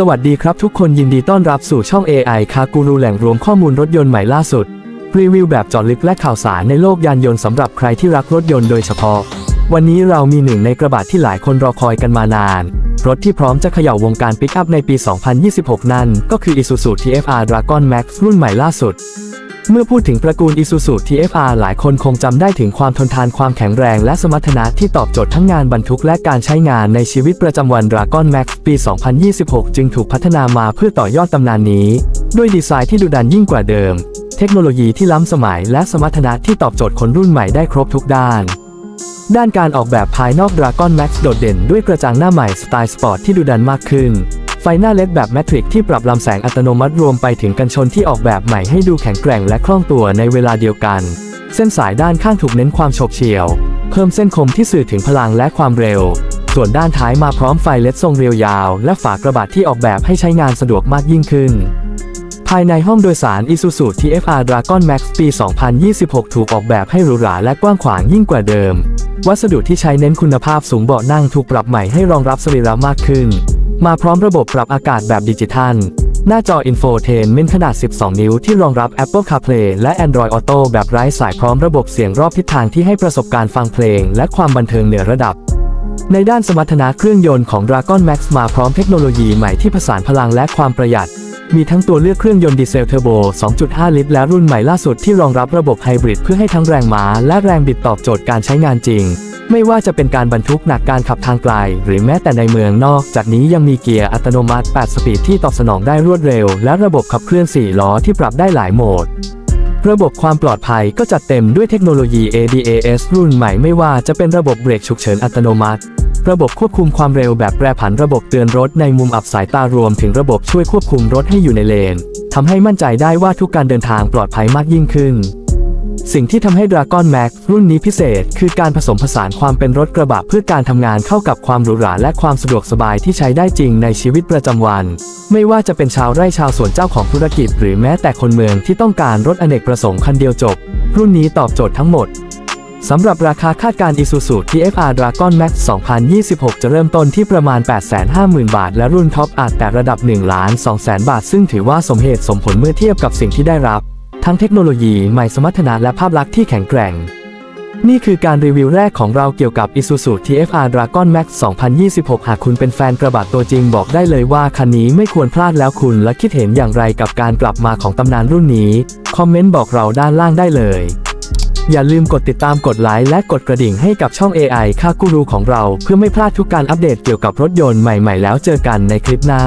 สวัสดีครับทุกคนยินดีต้อนรับสู่ช่อง AI คากูรูแหล่งรวมข้อมูลรถยนต์ใหม่ล่าสุด รีวิวแบบเจาะลึกและข่าวสารในโลกยานยนต์สำหรับใครที่รักรถยนต์โดยเฉพาะ วันนี้เรามีหนึ่งในกระบะที่หลายคนรอคอยกันมานาน รถที่พร้อมจะเขย่าวงการปิกอัพในปี 2026 นั่นก็คือ Isuzu TFR Dragon Max รุ่นใหม่ล่าสุด เมื่อพูดถึงตระกูล Isuzu TFR หลายคนคงจำได้ถึงความทนทานความแข็งแรงและสมรรถนะที่ตอบโจทย์ทั้งงานบรรทุกและการใช้งานในชีวิตประจำวัน Dragon Max ปี 2026 จึงถูกพัฒนามาเพื่อต่อยอดตำนานนี้ ด้วยดีไซน์ที่ดุดันยิ่งกว่าเดิม เทคโนโลยีที่ล้ำสมัยและสมรรถนะที่ตอบโจทย์คนรุ่นใหม่ได้ครบทุกด้านด้านการออกแบบภายนอก Dragon Max โดดเด่นด้วยกระจังหน้าใหม่สไตล์สปอร์ตที่ดุดันมากขึ้น ไฟหน้าเล็ดแบบแมทริกที่ปรับลำแสงอัตโนมัติรวมไปถึงกันชนที่ออกแบบใหม่ให้ดูแข็งแกร่งและคล่องตัวในเวลาเดียวกัน เส้นสายด้านข้างถูกเน้นความโฉบเฉี่ยว เพิ่มเส้นคมที่สื่อถึงพลังและความเร็ว ส่วนด้านท้ายมาพร้อมไฟเล็ดทรงเรียวยาว และฝากระบะที่ออกแบบให้ใช้งานสะดวกมากยิ่งขึ้นภายในห้องโดยสาร Isuzu TFR Dragon Max ปี 2026 ถูกออกแบบให้หรูหราและกว้างขวางยิ่งกว่าเดิม วัสดุที่ใช้เน้นคุณภาพสูงเบาะนั่งถูกปรับใหม่ให้รองรับสรีระมากขึ้น มาพร้อมระบบปรับอากาศแบบดิจิทัล หน้าจอ Infotainment ขนาด 12 นิ้วที่รองรับ Apple CarPlay และ Android Auto แบบไร้สายพร้อมระบบเสียงรอบทิศทางที่ให้ประสบการณ์ฟังเพลง และความบันเทิงเหนือระดับ ในด้านสมรรถนะเครื่องยนต์ของ Dragon Max มาพร้อมเทคโนโลยีใหม่ที่ผสานพลังและความประหยัด มีทั้งตัวเลือกเครื่องยนต์ดีเซลเทอร์โบ 2.5 ลิตร และรุ่นใหม่ล่าสุดที่รองรับระบบไฮบริดเพื่อให้ทั้งแรงม้าและแรงบิดตอบโจทย์การใช้งานจริง ไม่ว่าจะเป็นการบรรทุกหนักการขับทางไกล หรือแม้แต่ในเมืองนอก จากนี้ยังมีเกียร์อัตโนมัติ 8 สปีดที่ตอบสนองได้รวดเร็ว และระบบขับเคลื่อน 4 ล้อที่ปรับได้หลายโหมด ระบบความปลอดภัยก็จัดเต็มด้วยเทคโนโลยี ADAS รุ่นใหม่ไม่ว่าจะเป็นระบบเบรกฉุกเฉินอัตโนมัติ ระบบควบคุมความเร็วแบบแปรผันระบบเตือนรถในมุมอับสายตารวมถึงระบบช่วยควบคุมรถให้อยู่ในเลนทำให้มั่นใจได้ว่าทุกการเดินทางปลอดภัยมากยิ่งขึ้น สิ่งที่ทำให้ Dragon Max รุ่นนี้พิเศษ คือการผสมผสานความเป็นรถกระบะเพื่อการทำงานเข้ากับความหรูหราและความสะดวกสบายที่ใช้ได้จริงในชีวิตประจำวัน ไม่ว่าจะเป็นชาวไร่ชาวสวนเจ้าของธุรกิจ หรือแม้แต่คนเมืองที่ต้องการรถอเนกประสงค์คันเดียวจบ รุ่นนี้ตอบโจทย์ทั้งหมดสำหรับราคาคาดการ Isuzu TFR Dragon Max 2026 จะเริ่มต้นที่ประมาณ 850,000 บาท และรุ่นท็อปอาจแต่ระดับ1ล้าน2แสนบาท ซึ่งถือว่าสมเหตุสมผลเมื่อเทียบกับสิ่งที่ได้รับ ทั้งเทคโนโลยีใหม่สมรรถนะและภาพลักษณ์ที่แข็งแกร่ง นี่คือการรีวิวแรกของเราเกี่ยวกับ Isuzu TFR Dragon Max 2026 หากคุณเป็นแฟนกระบะตัวจริงบอกได้เลยว่าคันนี้ไม่ควรพลาดแล้วคุณและคิดเห็นอย่างไรกับการกลับมาของตำนานรุ่นนี้ คอมเมนต์บอกเราด้านล่างได้เลย อย่าลืมกดติดตามกดไลค์และกดกระดิ่งให้กับช่อง AI ค่ากูรูของเรา เพื่อไม่พลาดทุกการอัปเดตเกี่ยวกับรถยนต์ใหม่ ๆ แล้วเจอกันในคลิปหน้า